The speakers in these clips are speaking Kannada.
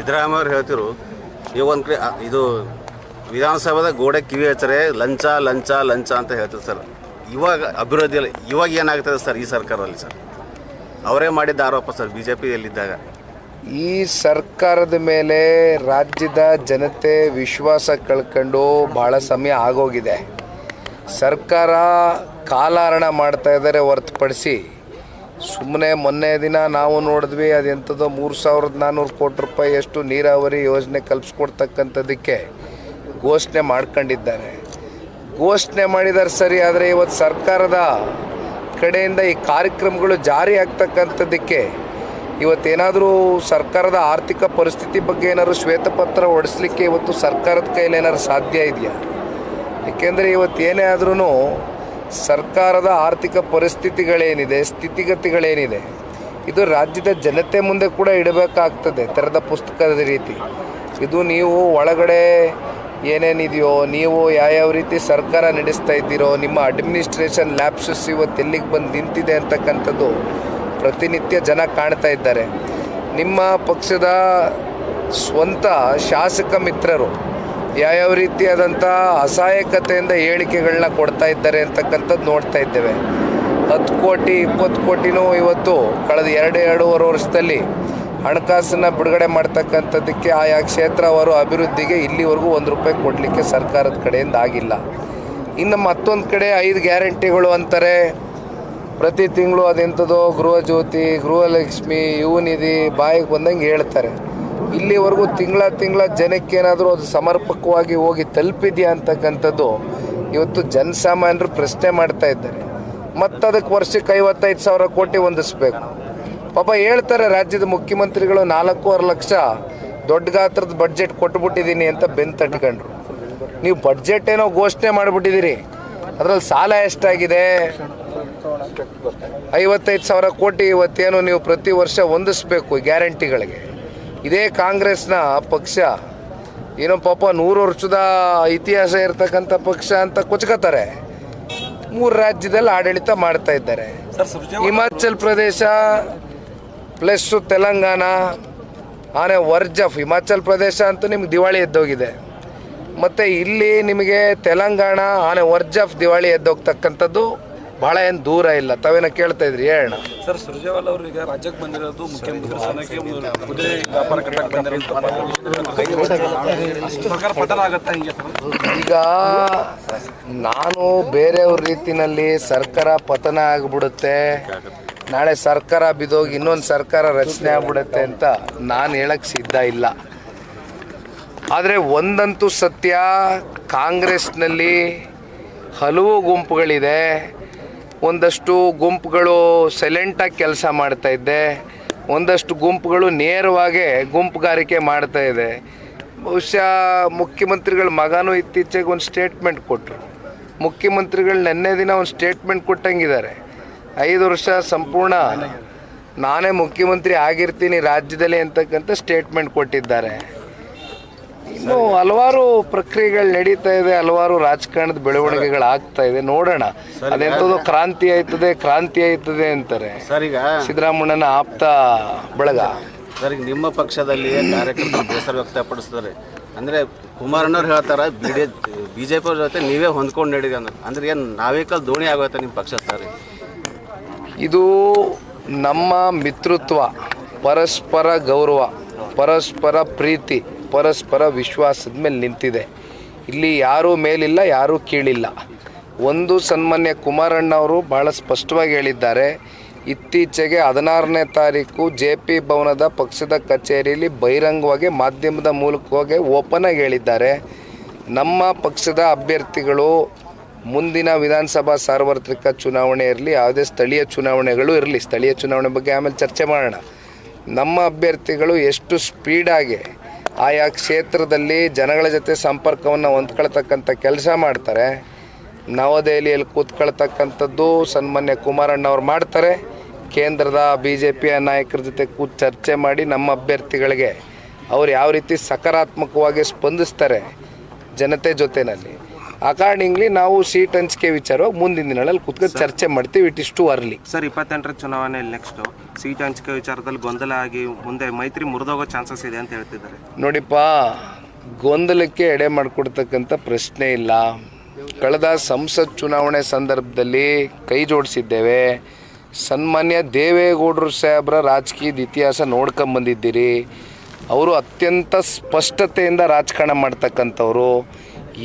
ಸಿದ್ದರಾಮಯ್ಯ ಅವ್ರು ಹೇಳ್ತಿರು ಈಗ ಒಂದು ಕಡೆ ಇದು ವಿಧಾನಸಭೆದ ಗೋಡೆ ಕಿವಿ ಹಚ್ಚರೆ ಲಂಚ ಲಂಚ ಲಂಚ ಅಂತ ಹೇಳ್ತಾರೆ ಸರ್. ಇವಾಗ ಅಭಿವೃದ್ಧಿಯಲ್ಲಿ ಇವಾಗ ಏನಾಗ್ತದೆ ಸರ್ ಈ ಸರ್ಕಾರದಲ್ಲಿ ಸರ್? ಅವರೇ ಮಾಡಿದ್ದ ಆರೋಪ ಸರ್ ಬಿ ಜೆ ಪಿಯಲ್ಲಿದ್ದಾಗ ಈ ಸರ್ಕಾರದ ಮೇಲೆ ರಾಜ್ಯದ ಜನತೆ ವಿಶ್ವಾಸ ಕಳ್ಕೊಂಡು ಭಾಳ ಸಮಯ ಆಗೋಗಿದೆ. ಸರ್ಕಾರ ಕಾಲಹರಣ ಮಾಡ್ತಾ ಇದ್ದಾರೆ ಹೊರತುಪಡಿಸಿ ಸುಮ್ಮನೆ ಮೊನ್ನೆ ದಿನ ನಾವು ನೋಡಿದ್ವಿ ಅದೆಂಥದ್ದು ಮೂರು ಸಾವಿರದ ನಾನ್ನೂರು ಕೋಟಿ ರೂಪಾಯಿ ಅಷ್ಟು ನೀರಾವರಿ ಯೋಜನೆ ಕಲ್ಪಿಸ್ಕೊಡ್ತಕ್ಕಂಥದ್ದಕ್ಕೆ ಘೋಷಣೆ ಮಾಡ್ಕೊಂಡಿದ್ದಾರೆ. ಘೋಷಣೆ ಮಾಡಿದ್ದಾರೆ ಸರಿ, ಆದರೆ ಇವತ್ತು ಸರ್ಕಾರದ ಕಡೆಯಿಂದ ಈ ಕಾರ್ಯಕ್ರಮಗಳು ಜಾರಿ ಆಗ್ತಕ್ಕಂಥದ್ದಕ್ಕೆ ಇವತ್ತೇನಾದರೂ ಸರ್ಕಾರದ ಆರ್ಥಿಕ ಪರಿಸ್ಥಿತಿ ಬಗ್ಗೆ ಏನಾದರೂ ಶ್ವೇತಪತ್ರ ಹೊಡಿಸ್ಲಿಕ್ಕೆ ಇವತ್ತು ಸರ್ಕಾರದ ಕೈಲಿ ಏನಾದ್ರು ಸಾಧ್ಯ ಇದೆಯಾ? ಏಕೆಂದರೆ ಇವತ್ತು ಏನೇ ಆದ್ರೂ ಸರ್ಕಾರದ ಆರ್ಥಿಕ ಪರಿಸ್ಥಿತಿಗಳೇನಿದೆ, ಸ್ಥಿತಿಗತಿಗಳೇನಿದೆ, ಇದು ರಾಜ್ಯದ ಜನತೆ ಮುಂದೆ ಕೂಡ ಇಡಬೇಕಾಗ್ತದೆ ತೆರೆದ ಪುಸ್ತಕದ ರೀತಿ. ಇದು ನೀವು ಒಳಗಡೆ ಏನೇನಿದೆಯೋ, ನೀವು ಯಾವ್ಯಾವ ರೀತಿ ಸರ್ಕಾರ ನಡೆಸ್ತಾ ಇದ್ದೀರೋ, ನಿಮ್ಮ ಅಡ್ಮಿನಿಸ್ಟ್ರೇಷನ್ ಲ್ಯಾಪ್ಸಸ್ ಇವತ್ತು ಎಲ್ಲಿಗೆ ಬಂದು ನಿಂತಿದೆ ಅಂತಕ್ಕಂಥದ್ದು ಪ್ರತಿನಿತ್ಯ ಜನ ಕಾಣ್ತಾ ಇದ್ದಾರೆ. ನಿಮ್ಮ ಪಕ್ಷದ ಸ್ವಂತ ಶಾಸಕ ಮಿತ್ರರು ಯಾವ್ಯಾವ ರೀತಿಯಾದಂಥ ಅಸಹಾಯಕತೆಯಿಂದ ಹೇಳಿಕೆಗಳನ್ನ ಕೊಡ್ತಾ ಇದ್ದಾರೆ ಅಂತಕ್ಕಂಥದ್ದು ನೋಡ್ತಾ ಇದ್ದೇವೆ. ಹತ್ತು ಕೋಟಿ, ಇಪ್ಪತ್ತು ಕೋಟಿನೂ ಇವತ್ತು ಕಳೆದ ಎರಡು, ಎರಡೂವರೆ ವರ್ಷದಲ್ಲಿ ಹಣಕಾಸನ್ನು ಬಿಡುಗಡೆ ಮಾಡ್ತಕ್ಕಂಥದ್ದಕ್ಕೆ ಆಯಾ ಕ್ಷೇತ್ರ ಅವರು ಅಭಿವೃದ್ಧಿಗೆ ಇಲ್ಲಿವರೆಗೂ ಒಂದು ರೂಪಾಯಿ ಕೊಡಲಿಕ್ಕೆ ಸರ್ಕಾರದ ಕಡೆಯಿಂದ ಆಗಿಲ್ಲ. ಇನ್ನು ಮತ್ತೊಂದು ಕಡೆ ಐದು ಗ್ಯಾರಂಟಿಗಳು ಅಂತಾರೆ. ಪ್ರತಿ ತಿಂಗಳು ಅದೆಂಥದೋ ಗೃಹಜ್ಯೋತಿ ಗೃಹಲಕ್ಷ್ಮಿ, ಯುವನಿಧಿ ಬಾಯಿಗೆ ಬಂದಂಗೆ ಹೇಳ್ತಾರೆ. ಇಲ್ಲಿವರೆಗೂ ತಿಂಗಳ ತಿಂಗಳ ಜನಕ್ಕೇನಾದರೂ ಅದು ಸಮರ್ಪಕವಾಗಿ ಹೋಗಿ ತಲುಪಿದೆಯಾ ಅಂತಕ್ಕಂಥದ್ದು ಇವತ್ತು ಜನಸಾಮಾನ್ಯರು ಪ್ರಶ್ನೆ ಮಾಡ್ತಾ ಇದ್ದಾರೆ. ಮತ್ತು ಅದಕ್ಕೆ ವರ್ಷಕ್ಕೆ ಐವತ್ತೈದು ಸಾವಿರ ಕೋಟಿ ಹೊಂದಿಸ್ಬೇಕು. ಪಾಪ ಹೇಳ್ತಾರೆ ರಾಜ್ಯದ ಮುಖ್ಯಮಂತ್ರಿಗಳು ನಾಲ್ಕೂವರೆ ಲಕ್ಷ ದೊಡ್ಡ ಗಾತ್ರದ ಬಡ್ಜೆಟ್ ಕೊಟ್ಬಿಟ್ಟಿದ್ದೀನಿ ಅಂತ ಬೆನ್ ತಟ್ಕೊಂಡ್ರು. ನೀವು ಬಡ್ಜೆಟ್ ಏನೋ ಘೋಷಣೆ ಮಾಡಿಬಿಟ್ಟಿದ್ದೀರಿ. ಅದರಲ್ಲಿ ಸಾಲ ಎಷ್ಟಾಗಿದೆ? ಐವತ್ತೈದು ಸಾವಿರ ಕೋಟಿ ಇವತ್ತೇನು ನೀವು ಪ್ರತಿ ವರ್ಷ ಹೊಂದಿಸ್ಬೇಕು ಗ್ಯಾರಂಟಿಗಳಿಗೆ ಇದೇ ಕಾಂಗ್ರೆಸ್ನ ಪಕ್ಷ. ಏನೋ ಪಾಪ ನೂರು ವರ್ಷದ ಇತಿಹಾಸ ಇರತಕ್ಕಂಥ ಪಕ್ಷ ಅಂತ ಕೊಚ್ಕೋತಾರೆ. ಮೂರು ರಾಜ್ಯದಲ್ಲಿ ಆಡಳಿತ ಮಾಡ್ತಾ ಇದ್ದಾರೆ. ಹಿಮಾಚಲ್ ಪ್ರದೇಶ ಪ್ಲಸ್ ತೆಲಂಗಾಣ ಆನೆ ವರ್ಜಫ್ ಹಿಮಾಚಲ್ ಪ್ರದೇಶ ಅಂತೂ ನಿಮ್ಗೆ ದಿವಾಳಿ ಎದ್ದೋಗಿದೆ. ಮತ್ತು ಇಲ್ಲಿ ನಿಮಗೆ ತೆಲಂಗಾಣ ಆನೆ ವರ್ಜಫ್ ದಿವಾಳಿ ಎದ್ದೋಗ್ತಕ್ಕಂಥದ್ದು ಭಾಳ ಏನು ದೂರ ಇಲ್ಲ. ತಾವೇನ ಕೇಳ್ತಾ ಇದ್ರಿ? ಹೇಳೋಣ ಸರ್ ಸುರ್ಜೇವಾಲ ಅವರು ಈಗ ರಾಜ್ಯಕ್ಕೆ ಬಂದಿರೋದು ಮುಖ್ಯಮಂತ್ರಿ ಸ್ಥಾನಕ್ಕೆ ಒಂದು ಕುದುರೆ ವ್ಯಾಪಾರ ಕಟ್ಟಕ್ಕೆ ಬಂದಿರೋದು ಸರ್ಕಾರ ಪತನ ಆಗತ್ತಾ ಹಿಂಗೆ ಈಗ ನಾನು ಬೇರೆಯವ್ರ ರೀತಿನಲ್ಲಿ ಸರ್ಕಾರ ಪತನ ಆಗಿಬಿಡುತ್ತೆ. ನಾಳೆ ಸರ್ಕಾರ ಬಿದ್ದೋಗಿ ಇನ್ನೊಂದು ಸರ್ಕಾರ ರಚನೆ ಆಗ್ಬಿಡುತ್ತೆ ಅಂತ ನಾನು ಹೇಳಕ್ಕೆ ಸಿದ್ಧ ಇಲ್ಲ. ಆದರೆ ಒಂದಂತೂ ಸತ್ಯ ಕಾಂಗ್ರೆಸ್ನಲ್ಲಿ ಹಲವು ಗುಂಪುಗಳಿದೆ. ಒಂದಷ್ಟು ಗುಂಪುಗಳು ಸೈಲೆಂಟಾಗಿ ಕೆಲಸ ಮಾಡ್ತಾ ಇದ್ದೆ. ಒಂದಷ್ಟು ಗುಂಪುಗಳು ನೇರವಾಗಿ ಗುಂಪುಗಾರಿಕೆ ಮಾಡ್ತಾ ಇದೆ. ಬಹುಶಃ ಮುಖ್ಯಮಂತ್ರಿಗಳ ಮಗನೂ ಇತ್ತೀಚೆಗೆ ಒಂದು ಸ್ಟೇಟ್ಮೆಂಟ್ ಕೊಟ್ಟರು ಮುಖ್ಯಮಂತ್ರಿಗಳು ನೆನ್ನೆ ದಿನ ಒಂದು ಸ್ಟೇಟ್ಮೆಂಟ್ ಕೊಟ್ಟಂಗಿದ್ದಾರೆ. ಐದು ವರ್ಷ ಸಂಪೂರ್ಣ ನಾನೇ ಮುಖ್ಯಮಂತ್ರಿ ಆಗಿರ್ತೀನಿ ರಾಜ್ಯದಲ್ಲಿ ಅಂತಕ್ಕಂಥ ಸ್ಟೇಟ್ಮೆಂಟ್ ಕೊಟ್ಟಿದ್ದಾರೆ. ಇನ್ನು ಹಲವಾರು ಪ್ರಕ್ರಿಯೆಗಳು ನಡೀತಾ ಇದೆ ಹಲವಾರು ರಾಜಕಾರಣದ ಬೆಳವಣಿಗೆಗಳು ಆಗ್ತಾ ಇದೆ. ನೋಡೋಣ. ಅದೆಂಥದ್ದು ಕ್ರಾಂತಿ ಆಯ್ತದೆ ಕ್ರಾಂತಿ ಆಯ್ತದೆ ಅಂತಾರೆ. ಸಿದ್ದರಾಮಣ್ಣನ ಆಪ್ತ ಬಳಗ. ಸರ್ ಈಗ ನಿಮ್ಮ ಪಕ್ಷದಲ್ಲಿ ಕಾರ್ಯಕರ್ತರು ಬೇಸರ ವ್ಯಕ್ತಪಡಿಸ್ತಾರೆ ಅಂದರೆ ಕುಮಾರಣ್ಣವ್ರು ಹೇಳ್ತಾರೆ B D B J P ಜೊತೆ ನೀವೇ ಹೊಂದ್ಕೊಂಡು ನಡೀರಿ ಅಂದ್ರೆ ಅಂದ್ರೆ ಏನು ನಾವೇ ಕಲ್ ದೋಣಿ ಆಗುತ್ತೆ ನಿಮ್ಮ ಪಕ್ಷ ಸರ್? ಇದು ನಮ್ಮ ಮಿತ್ರತ್ವ ಪರಸ್ಪರ ಗೌರವ ಪರಸ್ಪರ ಪ್ರೀತಿ ಪರಸ್ಪರ ವಿಶ್ವಾಸದ ಮೇಲೆ ನಿಂತಿದೆ. ಇಲ್ಲಿ ಯಾರೂ ಮೇಲಿಲ್ಲ, ಯಾರೂ ಕೀಳಿಲ್ಲ. ಒಂದು ಸನ್ಮಾನ್ಯ ಕುಮಾರಣ್ಣ ಅವರು ಭಾಳ ಸ್ಪಷ್ಟವಾಗಿ ಹೇಳಿದ್ದಾರೆ. ಇತ್ತೀಚೆಗೆ ಹದಿನಾರನೇ ತಾರೀಕು ಜೆ ಪಿ ಭವನದ ಪಕ್ಷದ ಕಚೇರಿಯಲ್ಲಿ ಬಹಿರಂಗವಾಗಿ ಮಾಧ್ಯಮದ ಮೂಲಕವಾಗಿ ಓಪನ್ ಆಗಿ ಹೇಳಿದ್ದಾರೆ. ನಮ್ಮ ಪಕ್ಷದ ಅಭ್ಯರ್ಥಿಗಳು ಮುಂದಿನ ವಿಧಾನಸಭಾ ಸಾರ್ವತ್ರಿಕ ಚುನಾವಣೆ ಇರಲಿ, ಯಾವುದೇ ಸ್ಥಳೀಯ ಚುನಾವಣೆಗಳು ಇರಲಿ, ಸ್ಥಳೀಯ ಚುನಾವಣೆ ಬಗ್ಗೆ ಆಮೇಲೆ ಚರ್ಚೆ ಮಾಡೋಣ. ನಮ್ಮ ಅಭ್ಯರ್ಥಿಗಳು ಎಷ್ಟು ಸ್ಪೀಡಾಗಿ ಆಯಾ ಕ್ಷೇತ್ರದಲ್ಲಿ ಜನಗಳ ಜೊತೆ ಸಂಪರ್ಕವನ್ನು ಹೊಂದ್ಕೊಳ್ತಕ್ಕಂಥ ಕೆಲಸ ಮಾಡ್ತಾರೆ. ನವದೆಹಲಿಯಲ್ಲಿ ಕೂತ್ಕೊಳ್ತಕ್ಕಂಥದ್ದು ಸನ್ಮಾನ್ಯ ಕುಮಾರಣ್ಣ ಅವರು ಮಾಡ್ತಾರೆ. ಕೇಂದ್ರದ ಬಿ ಜೆ ಪಿಯ ನಾಯಕರ ಜೊತೆ ಕೂತ್ ಚರ್ಚೆ ಮಾಡಿ ನಮ್ಮ ಅಭ್ಯರ್ಥಿಗಳಿಗೆ ಅವ್ರು ಯಾವ ರೀತಿ ಸಕಾರಾತ್ಮಕವಾಗಿ ಸ್ಪಂದಿಸ್ತಾರೆ ಜನತೆ ಜೊತೆಯಲ್ಲಿ ಅಕಾರ್ಡಿಂಗ್ಲಿ ನಾವು ಸೀಟ್ ಹಂಚಿಕೆ ವಿಚಾರವಾಗಿ ಮುಂದಿನ ದಿನಗಳಲ್ಲಿ ಕುತ್ಕೊಂಡು ಚರ್ಚೆ ಮಾಡ್ತೀವಿ. ಇಟ್ ಇಷ್ಟು ಅರ್ಲಿ ಸರ್ ಇಪ್ಪತ್ತೆಂಟರ ಚುನಾವಣೆ ನೆಕ್ಸ್ಟ್ ಸೀಟ್ ಹಂಚಿಕೆ ವಿಚಾರದಲ್ಲಿ ಗೊಂದಲ ಆಗಿ ಮುಂದೆ ಮೈತ್ರಿ ಮುರಿದೋಗೋ ಚಾನ್ಸಸ್ ಇದೆ ಅಂತ ಹೇಳ್ತಿದ್ದಾರೆ. ನೋಡಿಪ್ಪ ಗೊಂದಲಕ್ಕೆ ಎಡೆ ಮಾಡಿಕೊಡ್ತಕ್ಕಂಥ ಪ್ರಶ್ನೆ ಇಲ್ಲ. ಕಳೆದ ಸಂಸತ್ ಚುನಾವಣೆ ಸಂದರ್ಭದಲ್ಲಿ ಕೈ ಜೋಡಿಸಿದ್ದೇವೆ. ಸನ್ಮಾನ್ಯ ದೇವೇಗೌಡರು ಸಾಹೇಬ್ರ ರಾಜಕೀಯದ ಇತಿಹಾಸ ನೋಡ್ಕೊಂಬಂದಿದ್ದೀರಿ ಅವರು ಅತ್ಯಂತ ಸ್ಪಷ್ಟತೆಯಿಂದ ರಾಜಕಾರಣ ಮಾಡ್ತಕ್ಕಂಥವ್ರು.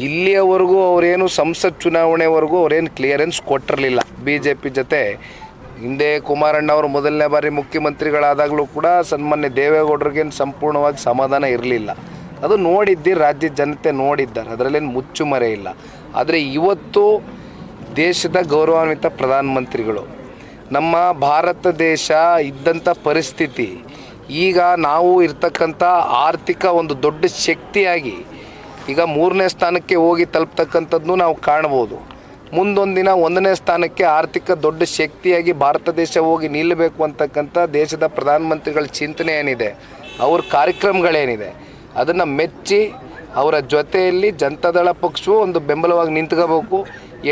ಇಲ್ಲಿಯವರೆಗೂ ಅವರೇನು ಸಂಸತ್ ಚುನಾವಣೆವರೆಗೂ ಅವರೇನು ಕ್ಲಿಯರೆನ್ಸ್ ಕೊಟ್ಟಿರಲಿಲ್ಲ. ಬಿ ಜೆ ಪಿ ಜೊತೆ. ಹಿಂದೆ ಕುಮಾರಣ್ಣ ಅವರು ಮೊದಲನೇ ಬಾರಿ ಮುಖ್ಯಮಂತ್ರಿಗಳಾದಾಗಲೂ ಕೂಡ ಸನ್ಮಾನ್ಯ ದೇವೇಗೌಡರಿಗೇನು ಸಂಪೂರ್ಣವಾಗಿ ಸಮಾಧಾನ ಇರಲಿಲ್ಲ. ಅದು ನೋಡಿದ್ದಿ ರಾಜ್ಯದ ಜನತೆ ನೋಡಿದ್ದಾರೆ. ಅದರಲ್ಲೇನು ಮುಚ್ಚುಮರೆ ಇಲ್ಲ. ಆದರೆ ಇವತ್ತು ದೇಶದ ಗೌರವಾನ್ವಿತ ಪ್ರಧಾನಮಂತ್ರಿಗಳು, ನಮ್ಮ ಭಾರತ ದೇಶ ಇದ್ದಂಥ ಪರಿಸ್ಥಿತಿ, ಈಗ ನಾವು ಇರ್ತಕ್ಕಂಥ ಆರ್ಥಿಕ ಒಂದು ದೊಡ್ಡ ಶಕ್ತಿಯಾಗಿ ಈಗ ಮೂರನೇ ಸ್ಥಾನಕ್ಕೆ ಹೋಗಿ ತಲುಪ್ತಕ್ಕಂಥದ್ದು ನಾವು ಕಾಣ್ಬೋದು. ಮುಂದೊಂದು ದಿನ ಒಂದನೇ ಸ್ಥಾನಕ್ಕೆ ಆರ್ಥಿಕ ದೊಡ್ಡ ಶಕ್ತಿಯಾಗಿ ಭಾರತ ದೇಶ ಹೋಗಿ ನಿಲ್ಲಬೇಕು ಅಂತಕ್ಕಂಥ ದೇಶದ ಪ್ರಧಾನಮಂತ್ರಿಗಳ ಚಿಂತನೆ ಏನಿದೆ, ಅವ್ರ ಕಾರ್ಯಕ್ರಮಗಳೇನಿದೆ, ಅದನ್ನು ಮೆಚ್ಚಿ ಅವರ ಜೊತೆಯಲ್ಲಿ ಜನತಾದಳ ಪಕ್ಷವು ಒಂದು ಬೆಂಬಲವಾಗಿ ನಿಂತ್ಕೋಬೇಕು.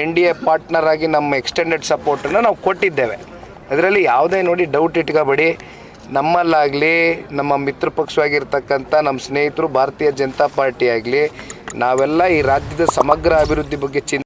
ಎನ್ ಡಿ ಎ ಪಾರ್ಟ್ನರ್ ಆಗಿ ನಮ್ಮ ಎಕ್ಸ್ಟೆಂಡೆಡ್ ಸಪೋರ್ಟನ್ನು ನಾವು ಕೊಟ್ಟಿದ್ದೇವೆ. ಅದರಲ್ಲಿ ಯಾವುದೇ ನೋಡಿ ಡೌಟ್ ಇಟ್ಕೋಬೇಡಿ. ನಮ್ಮಲ್ಲಾಗಲಿ, ನಮ್ಮ ಮಿತ್ರ ಪಕ್ಷವಾಗಿರ್ತಕ್ಕಂಥ ನಮ್ಮ ಸ್ನೇಹಿತರು ಭಾರತೀಯ ಜನತಾ ಪಾರ್ಟಿ ಆಗಲಿ ನಾವೆಲ್ಲ ಈ ರಾಜ್ಯದ ಸಮಗ್ರ ಅಭಿವೃದ್ಧಿ ಬಗ್ಗೆ ಚಿಂತೆ